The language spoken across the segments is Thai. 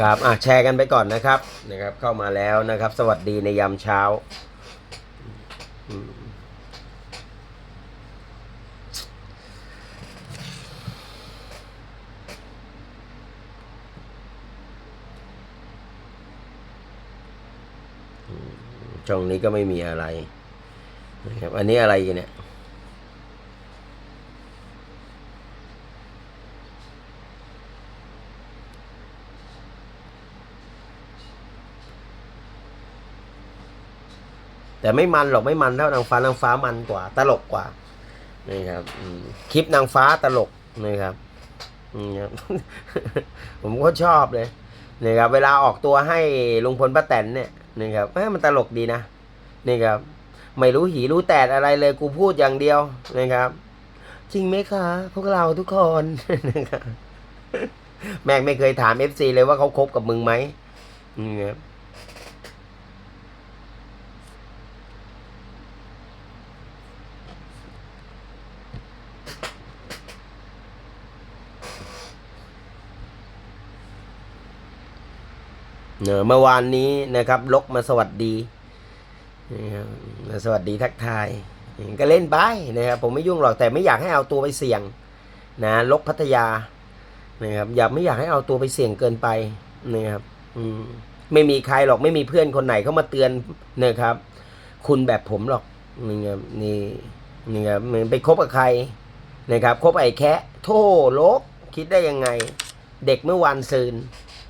ครับอะแชร์กันไปก่อนนะครับนะครับ เข้ามาแล้วนะครับ สวัสดีในยามเช้าช่องนี้ก็ไม่มีอะไรนะครับอันนี้อะไรกันเนี่ย แต่ไม่มันหรอกไม่มันเท่านางฟ้านางฟ้ามันกว่า ตลกกว่านี่ครับคลิปนางฟ้าตลกนะครับนี่ครับ ผมก็ชอบเลยนี่ครับ เวลาออกตัวให้ลุงพลป้าแตนเนี่ยนี่ครับเอ้ยมันตลกดีนะนี่ครับ ไม่รู้หีรู้แตดอะไรเลยกูพูดอย่างเดียวนะครับ จริงไหมคะ พวกเราทุกคนนะครับแม่งไม่เคยถามเอฟซีเลยว่าเขาคบกับมึงไหมนี่ครับ เนอเมื่อวานนี้นะครับลกมาสวัสดีนะครับมาสวัสดีทักทาย ก็เล่นไปนะครับผมไม่ยุ่งหรอกแต่ไม่อยากให้เอาตัวไปเสี่ยงนะลกพัทยานะครับอยากไม่อยากให้เอาตัวไปเสี่ยงเกินไปนะครับอืมไม่มีใครหรอกไม่มีเพื่อนคนไหนเข้ามาเตือนนะครับ คุณแบบผมหรอกนี่ครับนี่นี่ครับไปคบกับใครนะครับคบไอ้แคะโธ่ลกคิดได้ยังไง เด็กเมื่อวานซืน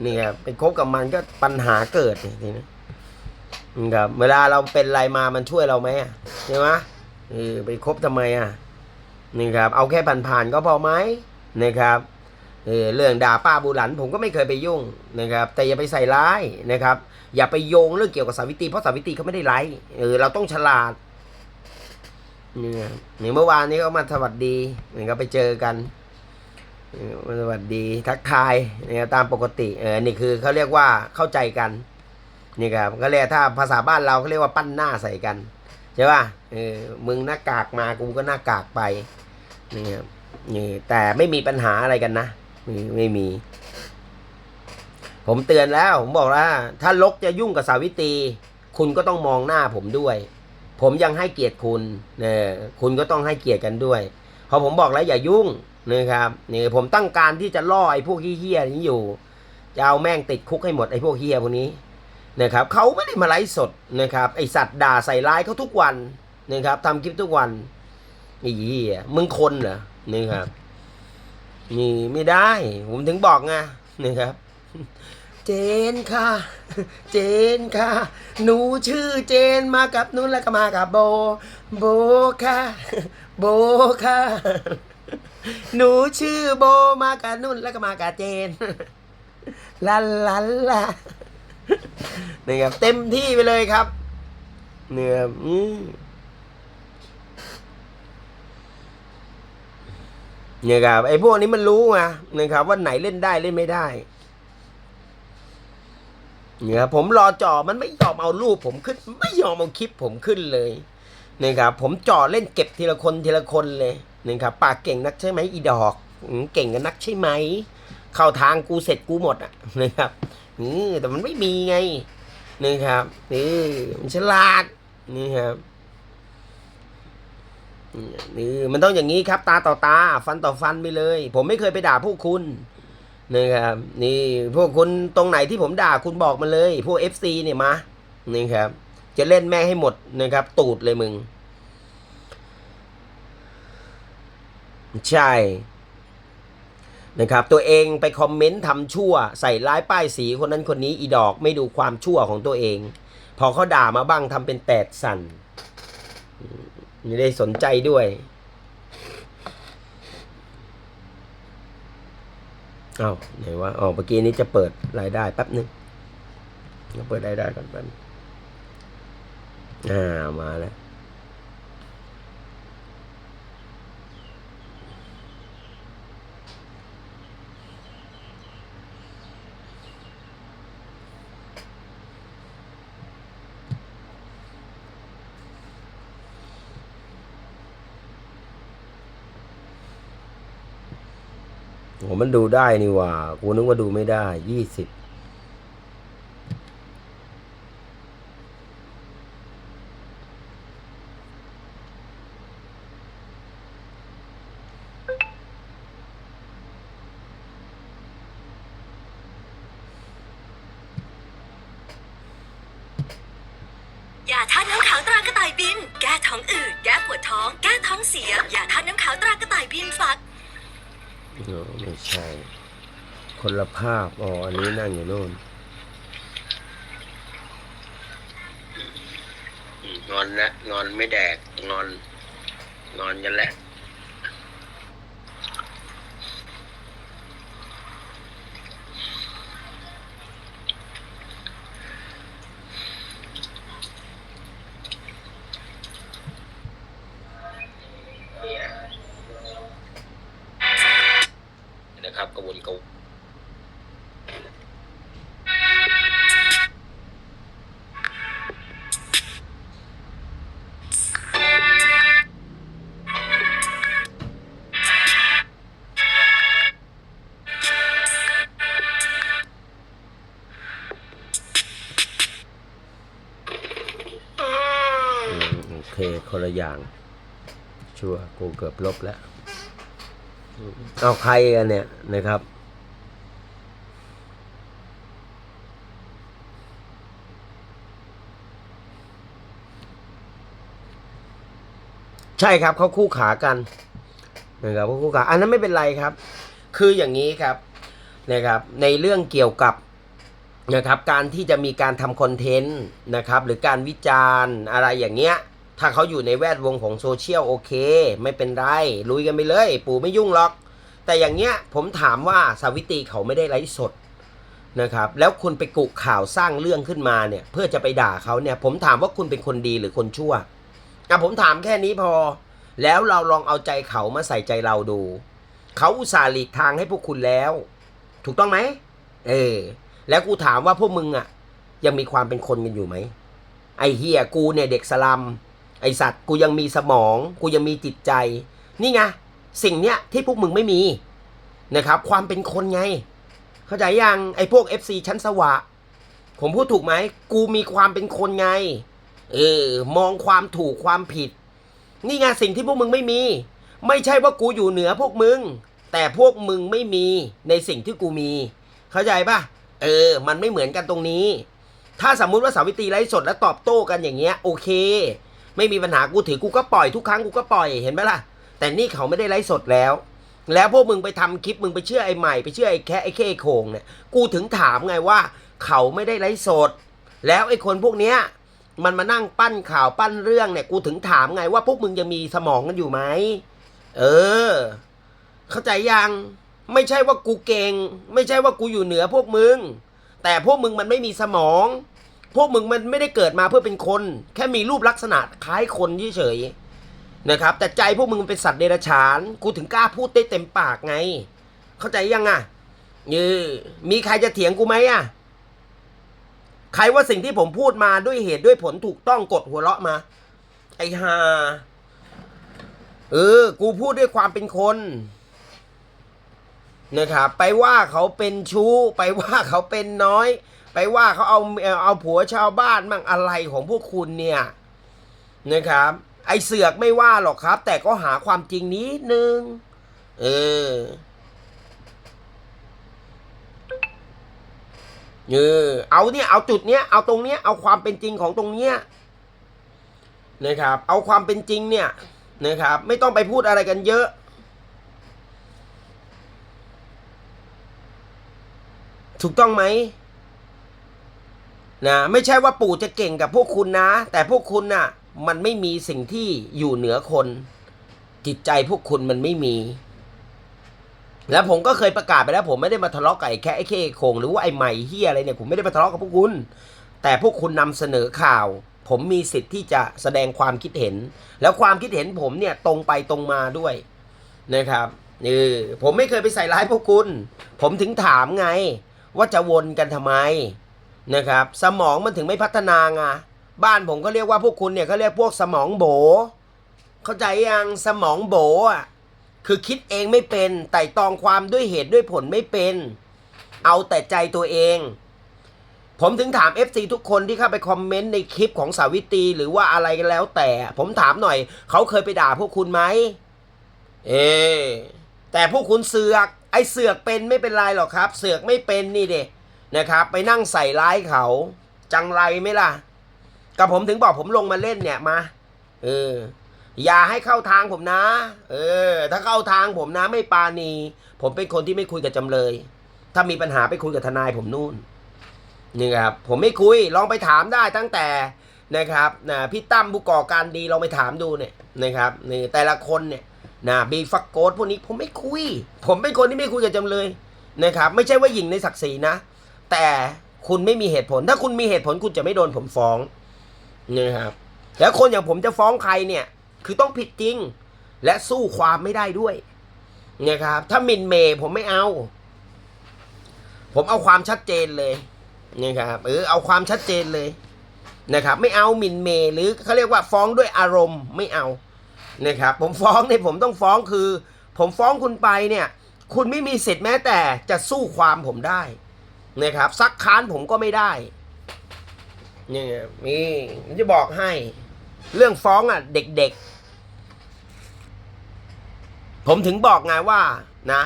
นี่ครับไปคบกับมันก็ปัญหาเกิดนี่ทีนี้นะครับเวลาเราเป็นอะไรมามันช่วยเราไหมอะใช่ไหมเออไปคบทำไมอะนี่ครับ เอาแค่ผ่านๆก็พอไหมนะครับเออเรื่องด่าป้าบูหลัน ผมก็ไม่เคยไปยุ่งนะครับ แต่อย่าไปใส่ร้ายนะครับ อย่าไปโยงเรื่องเกี่ยวกับสาวิตรีเพราะสาวิตรีเขาไม่ได้ไลฟ์เออเราต้องฉลาดนี่ครับนี่เมื่อวานนี้ก็มาสวัสดีนี่ก็ไปเจอกันอ สวัสดีทักทายนะครับตามปกติเออนี่คือเขาเรียกว่าเข้าใจกันนี่ครับก็เรียกถ้าภาษาบ้านเราเขาเรียกว่าปั้นหน้าใส่กันใช่ป่ะเออมึงหน้ากากมากูก็หน้ากากไปนี่ครับนี่แต่ไม่มีปัญหาอะไรกันนะไม่ไม่มี ผมเตือนแล้วผมบอกว่าถ้าลกจะยุ่งกับสาวิตรีคุณก็ต้องมองหน้าผมด้วย ผมยังให้เกียรติคุณเนอคุณก็ต้องให้เกียรติกันด้วยพอผมบอกแล้วอย่ายุ่ง นะครับนี่ผมตั้งการที่จะล่อไอ้พวกเฮี้ยนี้อยู่จะเอาแม่งติดคุกให้หมดไอ้พวกเฮี้ยพวกนี้นะครับเขาไม่ได้มาไลฟ์สดนะครับไอสัตว์ด่าใส่ร้ายเขาทุกวันนะครับทำคลิปทุกวันไอ้เหี้ยมึงคนเหรอนี่ครับนี่ไม่ได้ ผมถึงบอกไงนะครับ เจนค่ะ เจนค่ะ หนูชื่อเจนมากับนุ้นแล้วก็มากับโบ โบค่ะ โบค่ะ หนูชื่อโบมากับนุ่นแล้วก็มากับเจนลันลันล่ะนี่ครับเต็มที่ไปเลยครับ เนี่ยครับอืเนี่ยครับไอ้พวกนี้มันรู้ไงนะครับว่าไหนเล่นได้เล่นไม่ได้เนี่ยครับผมรอจ่อมันไม่ยอมเอารูปผมขึ้น ไม่ยอมเอาคลิปผมขึ้นเลยนะครับผมจ่อเล่นเก็บทีละคนทีละคนเลย นะครับปากเก่งนักใช่ไหมอีดอกเก่งกันนักใช่ไหมเข้าทางกูเสร็จกูหมดอะนะครับนี่แต่มันไม่มีไงนะครับนี่มันฉลาดนี่ครับนี่มันต้องอย่างนี้ครับ ตาต่อตา ฟันต่อฟันไปเลย ผมไม่เคยไปด่าพวกคุณนะครับนี่พวกคุณตรงไหนที่ผมด่าคุณบอกมาเลย พวก FC เนี่ยมานี่ครับ จะเล่นแม่ให้หมดนะครับ ตูดเลยมึง ใช่นะครับตัวเองไปคอมเมนต์ทำชั่ว ใส่ร้ายป้ายสีคนนั้นคนนี้อีดอกไม่ดูความชั่วของตัวเอง พอเขาด่ามาบ้างทำเป็นแตดสั่นไม่ได้สนใจด้วยเอ้าไหนวะอ๋อเมื่อกี้นี้จะเปิดรายได้แป๊บนึงเราเปิดรายได้ก่อนแป๊บนึงอ่ามาแล้ว ผมมันดูได้นี่ว่า กูนึกว่าดูไม่ได้ ยี่สิบอย่าธาตุน้ำขาวตรากระต่ายบิน แก้ท้องอืด แก้ปวดท้อง แก้ท้องเสียอย่าธาตุน้ำขาวตรากระต่ายบินฝัก เอ ใช่ คนละภาพ อ๋อ อันนี้นั่งอยู่โน่น งอนนะงอนไม่แดกงอน งอนกันแหละ ละอย่าง ชัวกูเกือบลบแล้ว เอาใครกันเนี่ยนะครับ ใช่ครับเขาคู่ขากันนะครับเขาคู่ขาอันนั้นไม่เป็นไรครับ คืออย่างนี้ครับนะครับในเรื่องเกี่ยวกับนะครับการที่จะมีการทำคอนเทนต์นะครับหรือการวิจารณ์อะไรอย่างเงี้ย ถ้าเขาอยู่ในแวดวงของโซเชียลโอเค ไม่เป็นไรลุยกันไปเลย ปู่ไม่ยุ่งหรอก แต่อย่างเงี้ยผมถามว่าสาวิตรีเขาไม่ได้ไลฟ์สดนะครับ แล้วคุณไปกุข่าวสร้างเรื่องขึ้นมาเนี่ย เพื่อจะไปด่าเขาเนี่ย ผมถามว่าคุณเป็นคนดีหรือคนชั่วอะผมถามแค่นี้พอ แล้วเราลองเอาใจเขามาใส่ใจเราดู เขาอุตส่าห์หลีกทางให้พวกคุณแล้ว ถูกต้องไหมเออ แล้วกูถามว่าพวกมึงอะ ยังมีความเป็นคนกันอยู่ไหมไอเฮียกูเนี่ยเด็กสลัม ไอสัตว์กูยังมีสมอง กูยังมีจิตใจ นี่ไงสิ่งเนี้ยที่พวกมึงไม่มีนะครับ ความเป็นคนไง เข้าใจยังไอพวก FC ชั้นสวะ ผมพูดถูกไหมกูมีความเป็นคนไงเออมองความถูกความผิด นี่ไงสิ่งที่พวกมึงไม่มี ไม่ใช่ว่ากูอยู่เหนือพวกมึง แต่พวกมึงไม่มีในสิ่งที่กูมี เข้าใจปะเออ มันไม่เหมือนกันตรงนี้ ถ้าสมมุติว่าสาวิตรีไลฟ์สดแล้วตอบโต้กันอย่างเงี้ย โอเค ไม่มีปัญหากูถือกูก็ปล่อยทุกครั้งกูก็ปล่อยเห็นไหมล่ะ แต่นี่เขาไม่ได้ไลฟ์สดแล้ว แล้วพวกมึงไปทำคลิปมึงไปเชื่อไอ้ใหม่ไปเชื่อไอ้แค่ไอ้เคโคงเนี่ยกูถึงถามไงว่า เขาไม่ได้ไลฟ์สด แล้วไอ้คนพวกเนี้ยมันมานั่งปั้นข่าวปั้นเรื่องเนี่ย กูถึงถามไงว่าพวกมึงยังมีสมองกันอยู่ไหมเออ เข้าใจยังไม่ใช่ว่ากูเก่ง ไม่ใช่ว่ากูอยู่เหนือพวกมึง แต่พวกมึงมันไม่มีสมอง พวกมึงมันไม่ได้เกิดมาเพื่อเป็นคน แค่มีรูปลักษณะคล้ายคนเฉยๆนะครับ แต่ใจพวกมึงเป็นสัตว์เดรัจฉานกูถึงกล้าพูดได้เต็มปากไง เข้าใจยังอะเออมีใครจะเถียงกูไหมอะใครว่าสิ่งที่ผมพูดมาด้วยเหตุด้วยผลถูกต้องกดหัวเราะมา ไอ้ห่าเออ กูพูดด้วยความเป็นคนนะครับไปว่าเขาเป็นชู้ ไปว่าเขาเป็นน้อย ไปว่าเขาเอาเอาเอาผัวชาวบ้านมั่งอะไรของพวกคุณเนี่ยนะครับ ไอเสือกไม่ว่าหรอกครับ แต่ก็หาความจริงนิดนึง เออเออเอาเนี่ยเอาจุดเนี้ยเอาตรงเนี้ยเอาความเป็นจริงของตรงเนี้ยนะครับ เอาความเป็นจริงเนี่ยนะครับ ไม่ต้องไปพูดอะไรกันเยอะ ถูกต้องไหม นะไม่ใช่ว่าปู่จะเก่งกับพวกคุณนะ แต่พวกคุณน่ะมันไม่มีสิ่งที่อยู่เหนือคน จิตใจพวกคุณมันไม่มี แล้วผมก็เคยประกาศไปแล้ว ผมไม่ได้มาทะเลาะกับไอ้แค่ไอ้เคโคงหรือว่าไอ้ใหม่เฮียอะไรเนี่ยผมไม่ได้มาทะเลาะกับพวกคุณ แต่พวกคุณนำเสนอข่าว ผมมีสิทธิ์ที่จะแสดงความคิดเห็น แล้วความคิดเห็นผมเนี่ยตรงไปตรงมาด้วยนะครับเออผมไม่เคยไปใส่ร้ายพวกคุณ ผมถึงถามไง ว่าจะวนกันทำไม นะครับ สมองมันถึงไม่พัฒนาไงบ้านผมก็เรียกว่าพวกคุณเนี่ยเขาเรียกพวกสมองโบ เข้าใจยังสมองโบอะคือคิดเองไม่เป็นไต่ตองความด้วยเหตุด้วยผลไม่เป็น เอาแต่ใจตัวเอง ผมถึงถาม FC ทุกคนที่เข้าไปคอมเมนต์ในคลิปของสาวิตรีหรือว่าอะไรกันแล้วแต่ ผมถามหน่อย เขาเคยไปด่าพวกคุณไหมเออแต่พวกคุณเสือก ไอเสือกเป็นไม่เป็นไรหรอกครับ เสือกไม่เป็นนี่เด็ นะครับ ไปนั่งใส่ร้ายเขา จังไรไหมล่ะกับผมถึงบอกผมลงมาเล่นเนี่ยมา เออ อย่าให้เข้าทางผมนะ เออ ถ้าเข้าทางผมนะไม่ปาณี ผมเป็นคนที่ไม่คุยกับจำเลย ถ้ามีปัญหาไปคุยกับทนายผมนู่นนี่ครับผมไม่คุยลองไปถามได้ตั้งแต่นะครับนะพี่ตั้มผู้ก่อการดีลองไปถามดูเนี่ยนะครับนี่แต่ละคนเนี่ยนะบีฟักโกดพวกนี้ผมไม่คุย ผมเป็นคนที่ไม่คุยกับจำเลยนะครับ ไม่ใช่ว่าหญิงในศักดิ์ศรีนะ แต่คุณไม่มีเหตุผล ถ้าคุณมีเหตุผลคุณจะไม่โดนผมฟ้องนะครับแล้วคนอย่างผมจะฟ้องใครเนี่ย คือต้องผิดจริง และสู้ความไม่ได้ด้วยนะครับ ถ้ามินเมย์ผมไม่เอา ผมเอาความชัดเจนเลยนะครับเออเอาความชัดเจนเลยนะครับ ไม่เอามินเมย์หรือเขาเรียกว่าฟ้องด้วยอารมณ์ไม่เอานะครับ ผมฟ้องเนี่ยผมต้องฟ้องคือ ผมฟ้องคุณไปเนี่ย คุณไม่มีสิทธิ์แม้แต่จะสู้ความผมได้ นะครับซักค้านผมก็ไม่ได้เนี่ยมีผมจะบอกให้ เรื่องฟ้องอะ เด็กๆ ผมถึงบอกไงว่านะ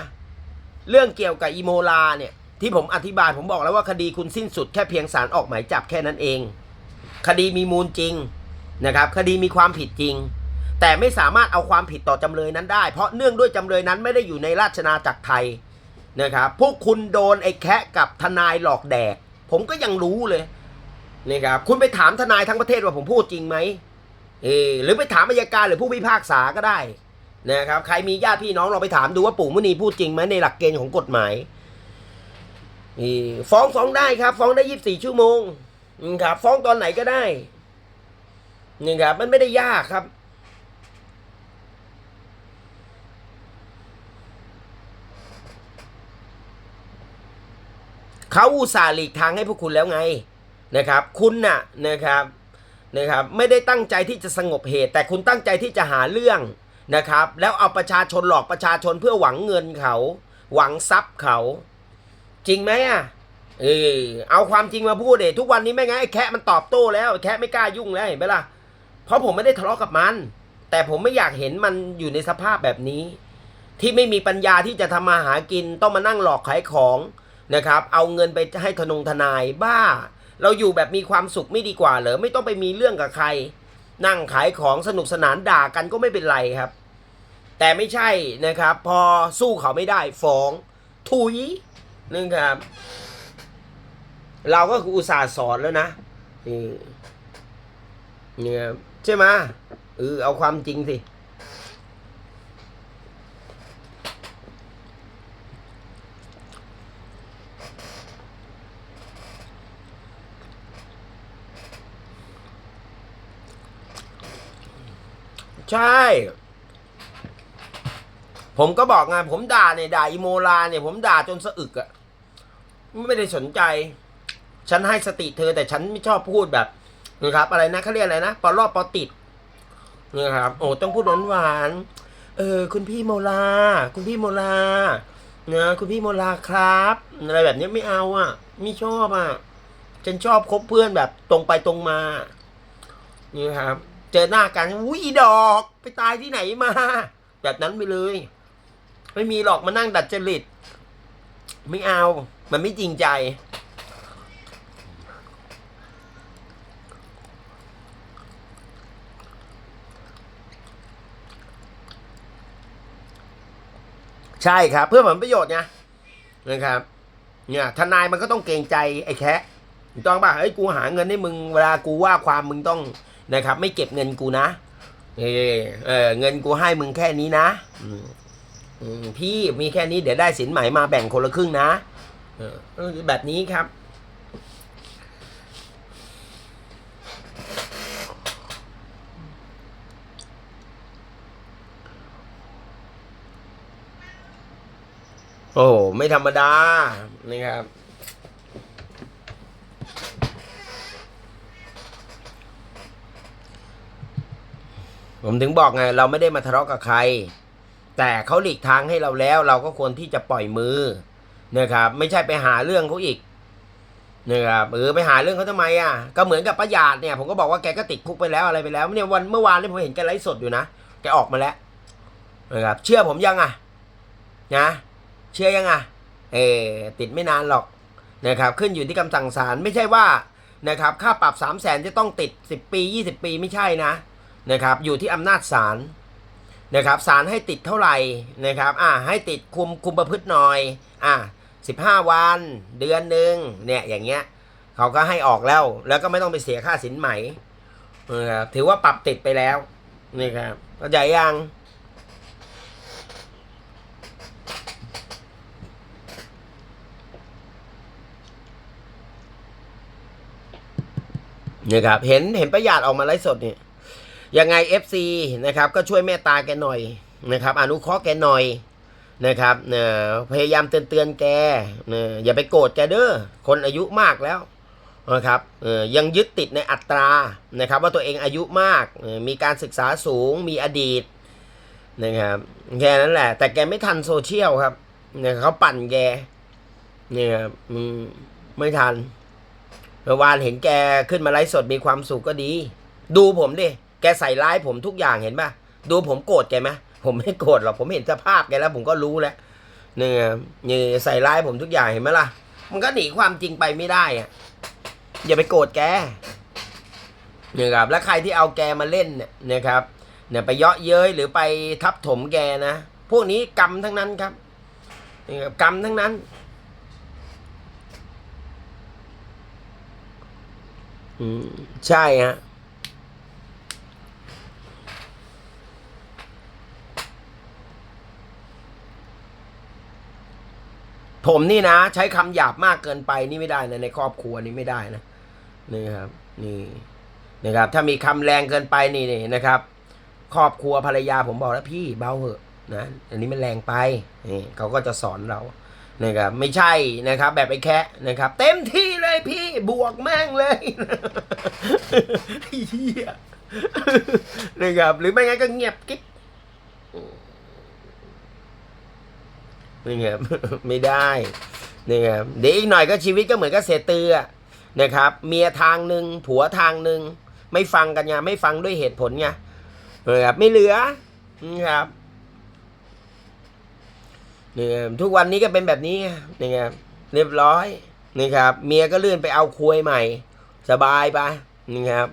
เรื่องเกี่ยวกับอีโมลาเนี่ย ที่ผมอธิบายผมบอกแล้วว่าคดีคุณสิ้นสุดแค่เพียงสารออกหมายจับแค่นั้นเอง คดีมีมูลจริงนะครับ คดีมีความผิดจริง แต่ไม่สามารถเอาความผิดต่อจำเลยนั้นได้ เพราะเนื่องด้วยจำเลยนั้นไม่ได้อยู่ในราชนาจักรไทย นะครับพวกคุณโดนไอ้แคะกับทนายหลอกแดก ผมก็ยังรู้เลยนะครับคุณไปถามทนายทั้งประเทศว่าผมพูดจริงไหมเออหรือไปถามอัยการหรือผู้พิพากษาก็ได้นะครับใครมีญาติพี่น้องลองไปถามดูว่าปู่มุนีพูดจริงไหมในหลักเกณฑ์ของกฎหมายฟ้องฟ้องได้ครับ ฟ้องได้ยี่สิบสี่ชั่วโมงครับฟ้องตอนไหนก็ได้นี่ครับมันไม่ได้ยากครับ เขาอุตส่าห์หลีกทางให้พวกคุณแล้วไงนะครับ คุณน่ะนะครับนะครับไม่ได้ตั้งใจที่จะสงบเหตุ แต่คุณตั้งใจที่จะหาเรื่องนะครับ แล้วเอาประชาชนหลอกประชาชนเพื่อหวังเงินเขา หวังทรัพย์เขา จริงไหมอะเออเอาความจริงมาพูดเดทุกวันนี้ไม่งั้นไอ้แคะมันตอบโต้แล้วไอ้แคะไม่กล้ายุ่งแล้วเห็นไหมล่ะเพราะผมไม่ได้ทะเลาะกับมัน แต่ผมไม่อยากเห็นมันอยู่ในสภาพแบบนี้ ที่ไม่มีปัญญาที่จะทำมาหากินต้องมานั่งหลอกขายของ นะครับ เอาเงินไปให้ทนงทนายบ้า เราอยู่แบบมีความสุขไม่ดีกว่าเหรอไม่ต้องไปมีเรื่องกับใคร นั่งขายของสนุกสนานด่ากันก็ไม่เป็นไรครับ แต่ไม่ใช่นะครับ พอสู้เขาไม่ได้ฟ้องทุยนะครับ เราก็ออุตส่าห์สอนแล้วนะนี่เนี่ยใช่ไหมเออเอาความจริงสิ ใช่ ผมก็บอกไงผมด่าเนี่ยด่าอีโมลาเนี่ย ผมด่าจนสะอึกอะไม่ได้สนใจ ฉันให้สติเธอแต่ฉันไม่ชอบพูดแบบนะครับ อะไรนะเขาเรียกอะไรนะปอรอบปอติดนะครับ โอ้ต้องพูดหวานหวานๆเออ คุณพี่โมลา คุณพี่โมลานะคุณพี่โมลาครับ อะไรแบบนี้ไม่เอาอะ ไม่ชอบอะ ฉันชอบคบเพื่อนแบบตรงไปตรงมา นี่ครับ เจอหน้ากันอุ้ยดอกไปตายที่ไหนมา แบบนั้นไปเลย ไม่มีหรอกมานั่งดัดจริต ไม่เอา มันไม่จริงใจใช่ครับ เพื่อผลประโยชน์ไงนะครับ เนี่ยทนายมันก็ต้องเกรงใจไอ้แคะถูกต้องป่ะเฮ้กูหาเงินให้มึงเวลากูว่าความมึงต้อง นะครับ ไม่เก็บเงินกูนะเออเออเงินกูให้มึงแค่นี้นะพี่มีแค่นี้เดี๋ยวได้สินใหม่มาแบ่งคนละครึ่งนะแบบนี้ครับ โอ้ไม่ธรรมดานะครับ ผมถึงบอกไงเราไม่ได้มาทะเลาะกับใคร แต่เขาหลีกทางให้เราแล้ว เราก็ควรที่จะปล่อยมือนะครับ ไม่ใช่ไปหาเรื่องเขาอีกนะครับเออไปหาเรื่องเขาทำไมอะก็เหมือนกับประหยาดเนี่ย ผมก็บอกว่าแกก็ติดคุกไปแล้วอะไรไปแล้วเนี่ยวันเมื่อวานนี่ผมเห็นแกไลฟ์สดอยู่นะแกออกมาแล้วนะครับเชื่อผมยังอะนะเชื่อยังอะเออติดไม่นานหรอกนะครับ ขึ้นอยู่ที่คำสั่งศาลไม่ใช่ว่านะครับค่าปรับสามแสนจะต้องติดสิบปียี่สิบปีไม่ใช่นะ นะครับอยู่ที่อำนาจศาลนะครับศาลให้ติดเท่าไหร่นะครับอ่าให้ติดคุมคุมประพฤติหน่อยอ่าสิบห้าวันเดือนหนึ่งเนี่ยอย่างเงี้ยเขาก็ให้ออกแล้ว แล้วก็ไม่ต้องไปเสียค่าสินไหมนะครับถือว่าปรับติดไปแล้วนี่ครับเข้าใจยังนะครับเห็นเห็นประหยัดออกมาไลฟ์สดเนี่ย ยังไง FC นะครับก็ช่วยเมตตาแกหน่อยนะครับอนุเคราะห์แกหน่อยนะครับเน่ยพยายามเตือนเตือนๆแกเน่ยอย่าไปโกรธแกเด้อคนอายุมากแล้วนะครับเอ่อยังยึดติดในอัตรานะครับว่าตัวเองอายุมากมีการศึกษาสูงมีอดีตนะครับแค่นั้นแหละ แต่แกไม่ทันโซเชียลครับเนี่ยเขาปั่นแกเนี่ยครับอืมไม่ทันเมื่อวานเห็นแกขึ้นมาไลฟ์สดมีความสุขก็ดี ดูผมดิ แกใส่ร้ายผมทุกอย่างเห็นป่ะ ดูผมโกรธแกไหมผมไม่โกรธหรอกผมเห็นสภาพแกแล้ว ผมก็รู้แล้วเนี่ยเนี่ยใส่ร้ายผมทุกอย่างเห็นไหมล่ะ มันก็หนีความจริงไปไม่ได้อะอย่าไปโกรธแกเนี่ยครับแล้วใครที่เอาแกมาเล่นเนี่ยนะครับเนี่ยไปเยาะเย้ยหรือไปทับถมแกนะพวกนี้กรรมทั้งนั้นครับนี่ครับกรรมทั้งนั้นอืมใช่ฮะ ผมนี่นะ ใช้คำหยาบมากเกินไปนี่ไม่ได้นะในครอบครัวนี่ไม่ได้นะนี่ครับ นี่นะครับ ถ้ามีคำแรงเกินไปนี่นี่นะครับ ครอบครัวภรรยาผมบอกแล้วพี่เบาเหอะนะอันนี้มันแรงไปนี่เขาก็จะสอนเรานะครับไม่ใช่นะครับ แบบไอ้แคะนะครับ เต็มที่เลยพี่บวกแม่งเลยไอ้เหี้ยนะครับหรือไม่งั้นก็เงียบกิ๊บ นี่ครับไม่ได้นี่ครับเดี๋ยวอีกหน่อยก็ชีวิตก็เหมือนกับเศษเตือนะครับ เมียทางหนึ่งผัวทางหนึ่งไม่ฟังกันไงไม่ฟังด้วยเหตุผลไงนะครับไม่เหลือนะครับนี่ครับทุกวันนี้ก็เป็นแบบนี้นี่ครับเรียบร้อยนี่ครับ เมียก็เลื่อนไปเอาควยใหม่ สบายไปนี่ครับ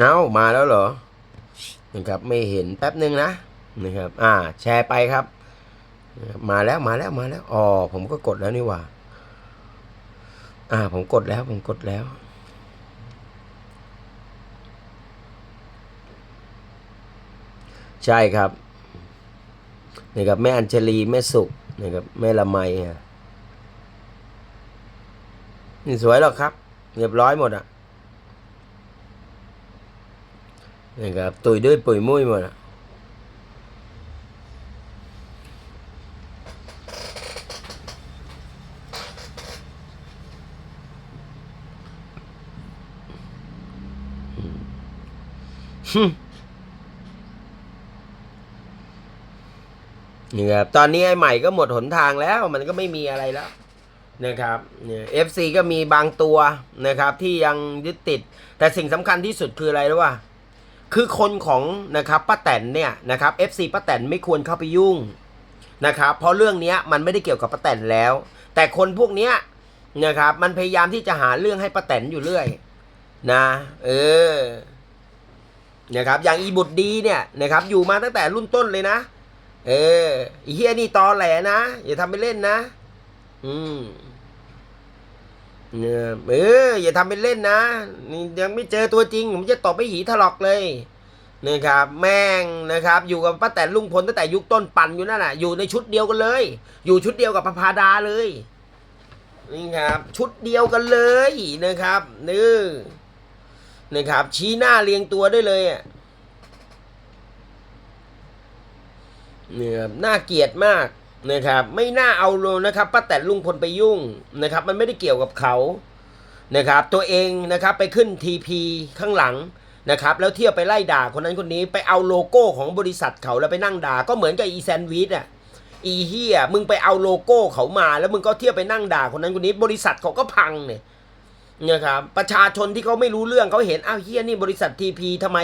เอามาแล้วเหรอนะครับไม่เห็นแป๊บหนึ่งนะนะครับ อ่า แชร์ไปครับ มาแล้วมาแล้วมาแล้วอ๋อผมก็กดแล้วนี่หว่า อ่า ผมกดแล้วผมกดแล้วใช่ครับนี่ครับแม่อัญชลีแม่สุกนะครับแม่ละไมอะนี่สวยหรอกครับ เรียบร้อยหมดอะ นี่ครับตุยด้วยปุ๋ยมุ้ยหมดอะฮึนี่ครับตอนนี้ไอ้ใหม่ก็หมดหนทางแล้ว มันก็ไม่มีอะไรแล้วนะครับเนี่ย FC ก็มีบางตัวนะครับ ที่ยังยึดติด แต่สิ่งสำคัญที่สุดคืออะไรรู้ป่ะ คือคนของนะครับป้าแตนเนี่ยนะครับ FC ป้าแตนไม่ควรเข้าไปยุ่งนะครับเพราะเรื่องนี้มันไม่ได้เกี่ยวกับป้าแตนแล้ว แต่คนพวกเนี้ยนะครับมันพยายามที่จะหาเรื่องให้ป้าแตนอยู่เรื่อยนะเออนะครับอย่างอีบุตรดีเนี่ยนะครับอยู่มาตั้งแต่รุ่นต้นเลยนะ เออเฮียนี่ตอแหลนะอย่าทำไปเล่นนะ อืม เนี่ยเอออย่าทำเป็นเล่นนะยังไม่เจอตัวจริง ผมจะตอบไปหีถลอกเลยนะครับแม่งนะครับอยู่กับป้าแตนลุงพลตั้งแต่ยุคต้นปั่นอยู่นั่นแหละอยู่ในชุดเดียวกันเลย อยู่ชุดเดียวกับประภาดาเลยนี่ครับชุดเดียวกันเลยนะครับนี่นะครับชี้หน้าเรียงตัวได้เลยอะเนี่ยครับน่าเกลียดมาก นะครับไม่น่าเอาเลยนะครับป้าแตนลุงพลไปยุ่งนะครับ มันไม่ได้เกี่ยวกับเขานะครับ ตัวเองนะครับไปขึ้นทีพีข้างหลังนะครับ แล้วเที่ยวไปไล่ด่าคนนั้นคนนี้ไปเอาโลโก้ของบริษัทเขาแล้วไปนั่งด่าก็เหมือนกับอีแซนวิชอะอีเฮียมึงไปเอาโลโก้เขามา แล้วมึงก็เที่ยวไปนั่งด่าคนนั้นคนนี้ บริษัทเขาก็พังเนี่ยนะครับประชาชนที่เขาไม่รู้เรื่องเขาเห็นอ้าวเฮียนี่บริษัททีพีทำไม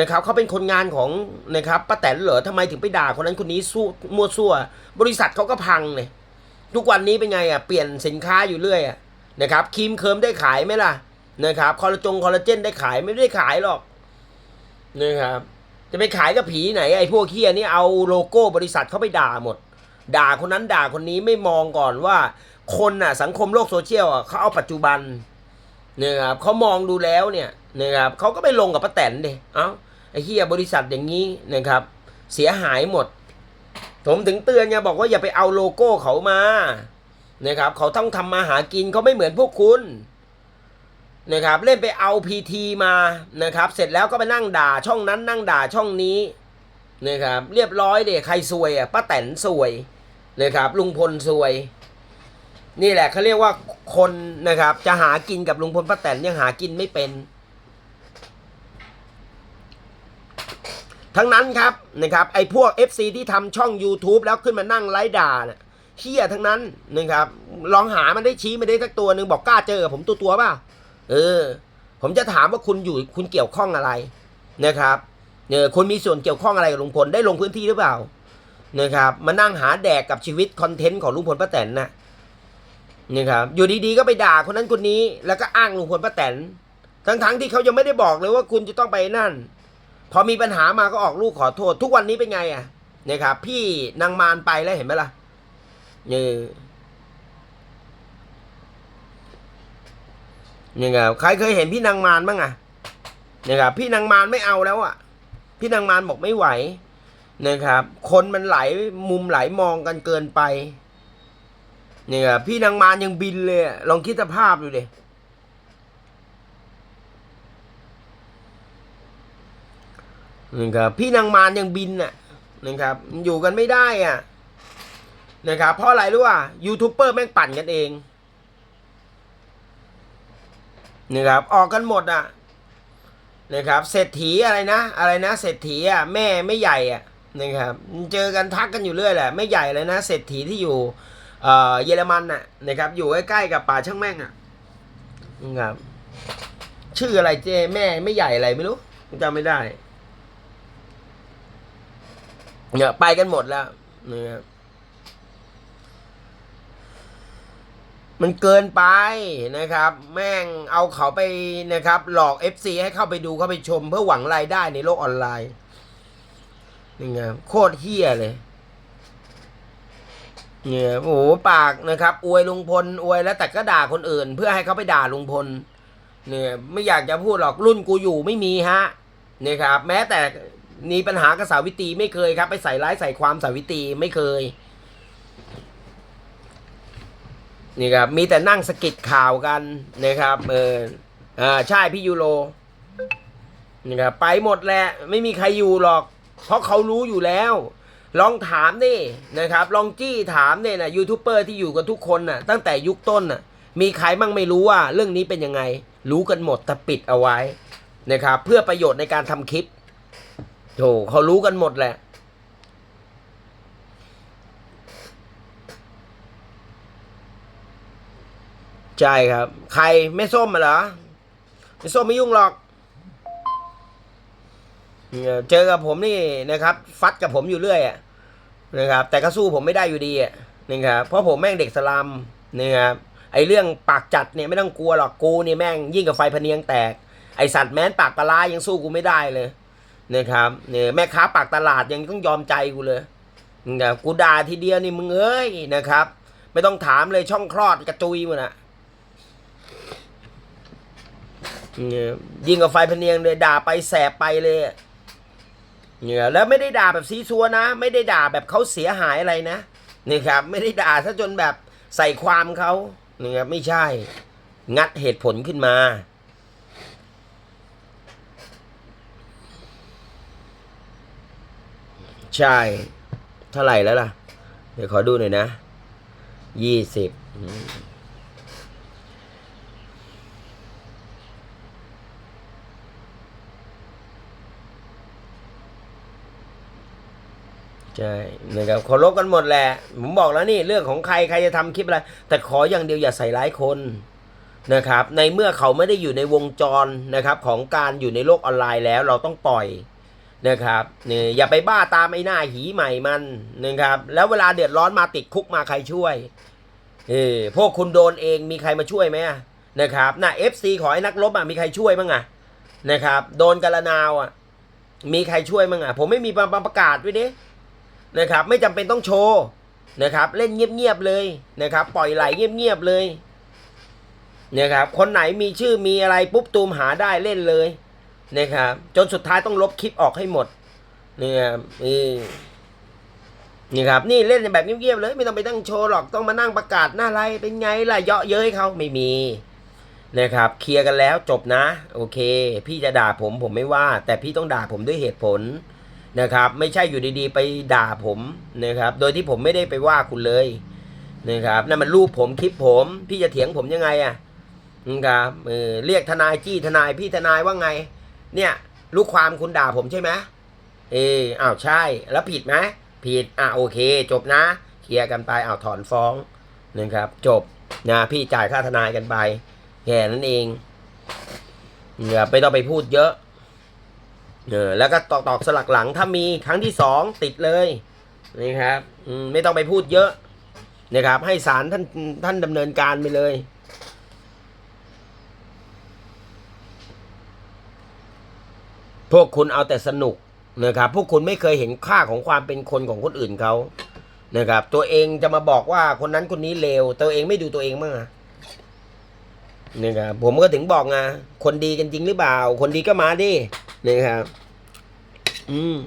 นะครับเขาเป็นคนงานของนะครับป้าแตนเหรอทำไมถึงไปด่าคนนั้นคนนี้สู้มั่วซั่ว บริษัทเขาก็พังเนี่ยทุกวันนี้เป็นไงอะเปลี่ยนสินค้าอยู่เรื่อยอะนะครับครีมเคิร์มได้ขายไหมล่ะนะครับคอลลาจงคอลลาเจนได้ขายไม่ได้ขายหรอกนะครับจะไปขายกับผีไหนไอ้พวกเฮียนี่เอาโลโก้บริษัทเขาไปด่าหมด ด่าคนนั้นด่าคนนี้ไม่มองก่อนว่าคนน่ะสังคมโลกโซเชียลอะเขาเอาปัจจุบันเนะครับเขามองดูแล้วเนี่ย นะครับเขาก็ไปลงกับป้าแตนเดเอ้าไอ้เฮียบริษัทอย่างนี้นะครับ เสียหายหมด ผมถึงเตือนไงบอกว่าอย่าไปเอาโลโก้เขามานะครับเขาต้องทำมาหากินเขาไม่เหมือนพวกคุณนะครับเล่นไปเอาพีทีมานะครับ เสร็จแล้วก็ไปนั่งด่าช่องนั้นนั่งด่าช่องนี้นะครับ เรียบร้อยเด็ใครซวยอะป้าแตนซวยนะครับ ลุงพลซวย นี่แหละเขาเรียกว่าคนนะครับ จะหากินกับลุงพลป้าแตนยังหากินไม่เป็น ทั้งนั้นครับนะครับไอ้พวก FC ที่ทำช่อง YouTube แล้วขึ้นมานั่งไล่ด่าเนี่ยเชี่ยทั้งนั้นนะครับลองหามันได้ชี้มาได้สักตัวหนึ่งบอกกล้าเจอกับผมตัวตัวๆเปล่าเออ ผมจะถามว่าคุณอยู่คุณเกี่ยวข้องอะไรนะครับเนี่ยคุณมีส่วนเกี่ยวข้องอะไรกับลุงพลได้ลงพื้นที่หรือเปล่านะครับมานั่งหาแดกกับชีวิตคอนเทนต์ของลุงพลป้าแตนนะนะครับอยู่ดีๆก็ไปด่าคนนั้นคนนี้ แล้วก็อ้างลุงพลป้าแตนทั้งๆที่เขายังไม่ได้บอกเลยว่าคุณจะต้องไปนั่น พอมีปัญหามาก็ออกลูกขอโทษ ทุกวันนี้เป็นไงอะนะครับพี่นางมารไปแล้วเห็นไหมล่ะนี่นี่ไงใครเคยเห็นพี่นางมารบ้างอะนะครับพี่นางมารไม่เอาแล้วอะ พี่นางมารบอกไม่ไหวนะครับ คนมันไหลมุมไหลมองกันเกินไปนี่ครับพี่นางมารยังบินเลยลองคิดสภาพดูดิ นะครับพี่นางมารยังบินน่ะนะครับอยู่กันไม่ได้อะนะครับเพราะอะไรรู้ว่ายูทูบเบอร์แม่งปั่นกันเองนะครับออกกันหมดอะนะครับเศรษฐีอะไรนะ อะไรนะเศรษฐีอะแม่ไม่ใหญ่อะนะครับเจอกันทักกันอยู่เรื่อยแหละไม่ใหญ่เลยนะเศรษฐีที่อยู่เอ่อเยอรมันน่ะนะครับอยู่ใกล้ๆกับป่าช่างแม่งอะนะครับชื่ออะไรเจแม่ไม่ใหญ่อะไรไม่รู้จำไม่ได้ เนี่ยไปกันหมดแล้วเนะครับมันเกินไปนะครับ แม่งเอาเขาไปนะครับ หลอก FC ให้เข้าไปดูเข้าไปชม เพื่อหวังรายได้ในโลกออนไลน์นี่ไงโคตรเฮี้ยเลย เนี่ยโอ้โหปากนะครับ อวยลุงพลอวยแล้วแต่ก็ด่าคนอื่น เพื่อให้เขาไปด่าลุงพล เนี่ย ไม่อยากจะพูดหรอกรุ่นกูอยู่ไม่มีฮะ เนี่ยครับ แม้แต่ มีปัญหากับสาวิตรีไม่เคยครับ ไปใส่ร้ายใส่ความสาวิตรีไม่เคย นี่ครับ มีแต่นั่งสะกิดข่าวกันนะครับเอออ่าใช่พี่ยูโรนี่ครับไปหมดแหละไม่มีใครอยู่หรอก เพราะเขารู้อยู่แล้ว ลองถามดินะครับ ลองจี้ถามเนี่ยนะยูทูบเบอร์ที่อยู่กันทุกคนน่ะ ตั้งแต่ยุคต้นน่ะ มีใครบ้างไม่รู้ว่า เรื่องนี้เป็นยังไง รู้กันหมดแต่ปิดเอาไว้นะครับ เพื่อประโยชน์ในการทำคลิป โถเขารู้กันหมดแหละ ใช่ครับ ใครไม่ส้มมาเหรอ ไม่ส้มไม่ยุ่งหรอกเนี่ยเจอกับผมนี่นะครับ ฟัดกับผมอยู่เรื่อยอะนะครับ แต่ก็สู้ผมไม่ได้อยู่ดีอะนะครับเพราะผมแม่งเด็กสลัมนะครับไอเรื่องปากจัดเนี่ยไม่ต้องกลัวหรอกกูนี่แม่งยิ่งกับไฟพเนียงแตกไอสัตว์แม้นปากปลาร้ายังสู้กูไม่ได้เลย นะครับเนี่ยแม่ค้าปากตลาดยังต้องยอมใจกูเลยนะกูด่าทีเดียวนี่มึงเอ้ยนะครับ ไม่ต้องถามเลยช่องคลอดกระจุยมันอะเนี่ยยิงกับไฟพเนียงเลยด่าไปแสบไปเลยเนี่ยแล้วไม่ได้ด่าแบบซีซัวนะ ไม่ได้ด่าแบบเขาเสียหายอะไรนะนี่ครับ ไม่ได้ด่าซะจนแบบใส่ความเขาเนี่ครับไม่ใช่ งัดเหตุผลขึ้นมา ใช่เท่าไหร่แล้วล่ะ เดี๋ยวขอดูหน่อยนะยี่สิบใช่นะครับขอลบกันหมดแหละ ผมบอกแล้วนี่เรื่องของใครใครจะทำคลิปอะไร แต่ขออย่างเดียวอย่าใส่ร้ายคนนะครับ ในเมื่อเขาไม่ได้อยู่ในวงจรนะครับของการอยู่ในโลกออนไลน์แล้วเราต้องปล่อย นะครับเนี่ยอย่าไปบ้าตามไอ้หน้าหีใหม่มันนะครับ แล้วเวลาเดือดร้อนมาติดคุกมาใครช่วยเออพวกคุณโดนเองมีใครมาช่วยไหมนะครับน่ะเอฟซีขอให้นักรบอะมีใครช่วยบ้างอะนะครับ โดนกาละนาวอะ มีใครช่วยบ้างอะ ผมไม่มีมาประกาศไว้ดินะครับ ไม่จำเป็นต้องโชว์นะครับ เล่นเงียบๆเลยนะครับ ปล่อยไหลเงียบๆเลยนะครับ คนไหนมีชื่อมีอะไรปุ๊บตูมหาได้เล่นเลย นะครับจนสุดท้ายต้องลบคลิปออกให้หมดเนี่ยนี่นี่ครับนี่เล่นแบบเงียบๆเลย ไม่ต้องไปตั้งโชว์หรอกต้องมานั่งประกาศหน้าไรเป็นไงล่ะเยาะเย้ยเขาไม่มีนะครับ เคลียร์กันแล้วจบนะ โอเค พี่จะด่าผมผมไม่ว่า แต่พี่ต้องด่าผมด้วยเหตุผลนะครับ ไม่ใช่อยู่ดีๆ ไปด่าผมนะครับ โดยที่ผมไม่ได้ไปว่าคุณเลยนะครับนั่นมันรูปผมคลิปผม พี่จะเถียงผมยังไงอะนะครับเออเรียกทนายจี้ทนายพี่ทนายว่าไง เนี่ย ลูกความคุณด่าผมใช่ไหมเอออ้าวใช่ แล้วผิดไหมผิดอะโอเค จบนะ เคลียร์กันไปอ้าวถอนฟ้องนะครับ จบนะพี่จ่ายค่าทนายกันไปแค่นั้นเองอย่าไปต้องไปพูดเยอะเออแล้วก็ตอกตอกสลักหลังถ้ามีครั้งที่สองติดเลยนะครับอืมไม่ต้องไปพูดเยอะนะครับ ให้ศาลท่านท่านดำเนินการไปเลย พวกคุณเอาแต่สนุกนะครับ พวกคุณไม่เคยเห็นค่าของความเป็นคนของคนอื่นเขานะครับ ตัวเองจะมาบอกว่าคนนั้นคนนี้เลวตัวเองไม่ดูตัวเองมั้างอะนะครับผมก็ถึงบอกไงคนดีกันจริงหรือเปล่า คนดีก็มาดินะครับ อืม